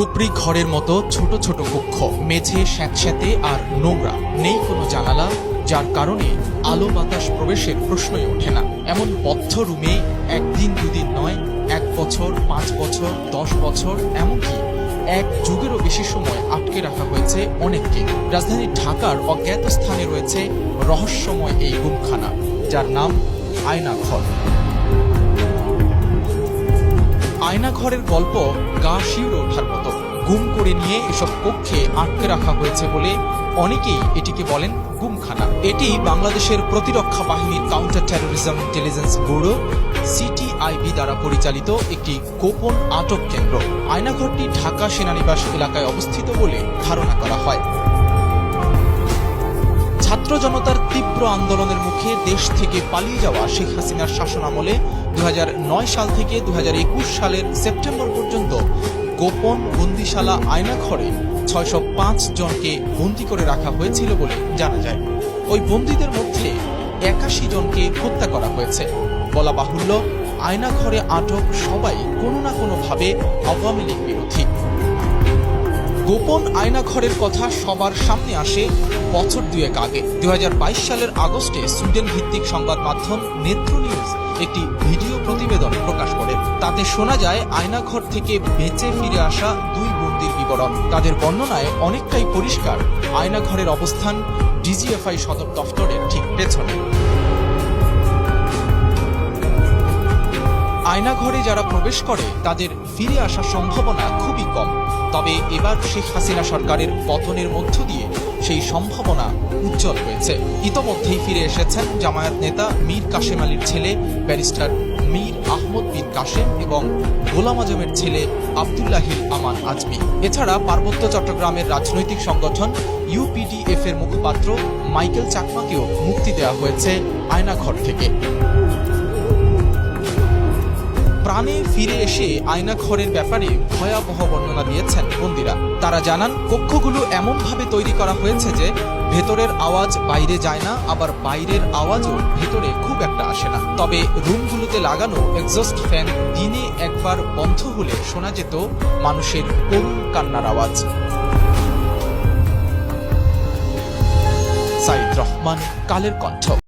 খুপড়ি ঘরের মতো ছোট ছোট কক্ষ, মেঝে স্যাঁতস্যাঁতে আর নোংরা। নেই কোনো জানালা, যার কারণে আলো বাতাস প্রবেশের প্রশ্নই ওঠে না। এমন বদ্ধ রুমে একদিন দুদিন নয়, এক বছর, পাঁচ বছর, দশ বছর, এমনকি এক যুগেরও বেশি সময় আটকে রাখা হয়েছে অনেককে। রাজধানী ঢাকার অজ্ঞাত স্থানে রয়েছে রহস্যময় এই গুমখানা, যার নাম আয়না আয়নাঘর। আয়নাঘরের গল্প গা শিউরে ওঠার মতো। গুম করে নিয়ে এসব কক্ষে আটকে রাখা হয়েছে বলে অনেকেই এটিকে বলেন গুমখানা। এটি বাংলাদেশের প্রতিরক্ষা বাহিনীর counter terrorism intelligence bureau CTIB দ্বারা পরিচালিত একটি গোপন আটক কেন্দ্র। আয়নাঘরটি ঢাকা সেনানিবাস এলাকায় অবস্থিত বলে ধারণা করা হয়। ছাত্র জনতার তীব্র আন্দোলনের মুখে দেশ থেকে পালিয়ে যাওয়া শেখ হাসিনার শাসনামলে দু সাল থেকে দুহাজার একুশ সালের সেপ্টেম্বর পর্যন্ত গোপন বন্দিশালা আয়নাঘরে ছয়শো পাঁচ জনকে বন্দি করে রাখা হয়েছিল বলে জানা যায়। ওই বন্দীদের মধ্যে একাশি জনকে হত্যা করা হয়েছে। বলা বাহুল্য, আয়নাঘরে আটক সবাই কোনো না কোনোভাবে আওয়ামী লীগ বিরোধী। গোপন আয়নাঘরের কথা সবার সামনে আসে বছর দুয়েক আগে। দু হাজার বাইশ সালের আগস্টে সুইডেন ভিত্তিক সংবাদ মাধ্যম নেত্র নিউজ একটি ভিডিও প্রতিবেদন প্রকাশ করে। তাতে শোনা যায়, আয়নাঘর থেকে বেঁচে ফিরে আসা দুই বন্দির বিবরণ। তাদের বর্ণনায় অনেকটাই পরিষ্কার, আয়নাঘরের অবস্থান, ডিজিএফআই সদর দফতরের ঠিক পেছনে। আয়নাঘরে যারা প্রবেশ করে, তাদের ফিরে আসার সম্ভাবনা খুবই কম। তবে এবার শেখ হাসিনা সরকারের পতনের মধ্য দিয়ে সেই সম্ভাবনা উজ্জ্বল হয়েছে। ইতোমধ্যেই ফিরে এসেছেন জামায়াত নেতা মীর কাশেম আলীর ছেলে, ব্যারিস্টার মীর আহমদ মীর কাশেম এবং গোলাম আজমের ছেলে আবদুল্লাহিল আমান আজমি। এছাড়া পার্বত্য চট্টগ্রামের রাজনৈতিক সংগঠন ইউপিডিএফ এর মুখপাত্র মাইকেল চাকমাকেও মুক্তি দেওয়া হয়েছে আয়নাঘর থেকে। প্রাণে ফিরে এসে আয়নাঘরের ব্যাপারে ভয়াবহ বর্ণনা দিয়েছেন বন্দিরা তারা জানান, কক্ষগুলো এমনভাবে তৈরি করা হয়েছে যে ভেতরের আওয়াজ বাইরে যায় না, আবার বাইরের আওয়াজও ভেতরে খুব একটা আসে না। তবে রুমগুলোতে লাগানো এক্সস্ট ফ্যান দিনে একবার বন্ধ হলে শোনা যেত মানুষের করুণ কান্নার আওয়াজ। সাইদ রহমান, কালের কণ্ঠ।